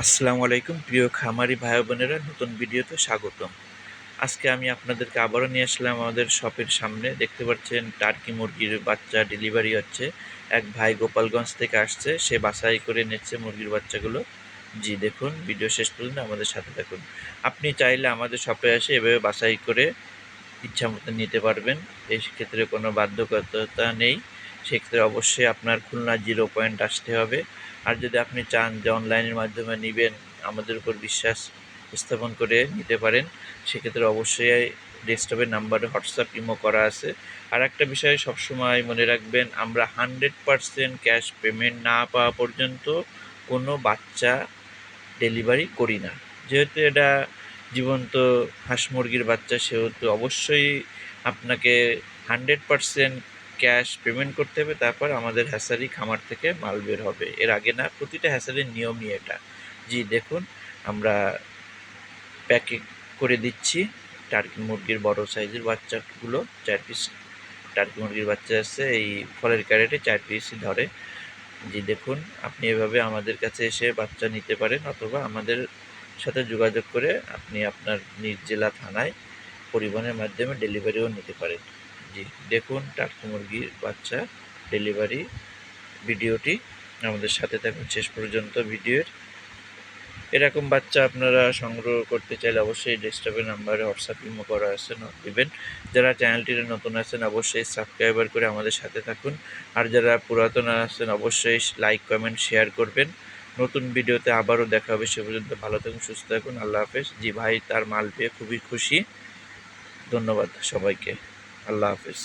আসসালামু আলাইকুম, প্রিয় খামারি ভাই বোনেরা, নতুন ভিডিওতে স্বাগতম। আজকে আমি আপনাদেরকে আবারও নিয়ে আসলাম আমাদের শপের সামনে। দেখতে পাচ্ছেন, টার্কি মুরগির বাচ্চা ডেলিভারি হচ্ছে। এক ভাই গোপালগঞ্জ থেকে আসছে, সে বাছাই করে নিচ্ছে মুরগির বাচ্চাগুলো। জি, দেখুন, ভিডিও শেষ পর্যন্ত আমাদের সাথে থাকুন। আপনি চাইলে আমাদের শপে এসে এভাবে বাছাই করে ইচ্ছা মতো নিতে পারবেন। এই ক্ষেত্রে কোনো বাধ্যকতা নেই। সেক্ষেত্রে অবশ্যই আপনার খুলনা জিরো পয়েন্ট আসতে হবে। আর যদি আপনি চান যে অনলাইনের মাধ্যমে নেবেন, আমাদের উপর বিশ্বাস স্থাপন করে নিতে পারেন, সেক্ষেত্রে অবশ্যই ডেস্কটপের নাম্বারে হোয়াটসঅ্যাপ, ইমো করা আছে। আর একটা বিষয় সবসময় মনে রাখবেন, আমরা হান্ড্রেড পারসেন্ট ক্যাশ পেমেন্ট না পাওয়া পর্যন্ত কোনো বাচ্চা ডেলিভারি করি না। যেহেতু এটা জীবন্ত হাঁস মুরগির বাচ্চা, সেহেতু অবশ্যই আপনাকে হান্ড্রেড পারসেন্ট ক্যাশ পেমেন্ট করতে হবে, তারপর আমাদের হ্যাসারি খামার থেকে মাল বের হবে। এর আগে না, প্রতিটা হ্যাসারির নিয়মই এটা। জি, দেখুন, আমরা প্যাকে করে দিচ্ছি। টার্কি মুরগির বড় সাইজের বাচ্চাগুলো, চার পিস টার্কি মুরগির বাচ্চা আছে, এই ফলের ক্যারেটে চার পিসই ধরে। জি, দেখুন, আপনি এভাবে আমাদের কাছে এসে বাচ্চা নিতে পারেন, অথবা আমাদের সাথে যোগাযোগ করে আপনি আপনার নিজ জেলা থানায় পরিবহনের মাধ্যমে ডেলিভারিও নিতে পারেন। জি, দেখুন, টাটকা মুরগির বাচ্চা ডেলিভারি ভিডিওটি আমাদের সাথে থাকুন শেষ পর্যন্ত ভিডিওর। এরকম বাচ্চা আপনারা সংগ্রহ করতে চাইলে অবশ্যই ডেস্কটপের নাম্বারে হোয়াটসঅ্যাপ ইমো করা আছে নোট দিবেন। যারা চ্যানেলটিতে নতুন আছেন, অবশ্যই সাবস্ক্রাইবার করে আমাদের সাথে থাকুন। আর যারা পুরাতন আছেন, অবশ্যই লাইক কমেন্ট শেয়ার করবেন। নতুন ভিডিওতে আবারও দেখা হবে, সে পর্যন্ত ভালো থাকুন, সুস্থ থাকুন, আল্লাহ হাফেজ। জি ভাই, তার মাল পেয়ে খুবই খুশি। ধন্যবাদ সবাইকে। আল্লাহ হাফেজ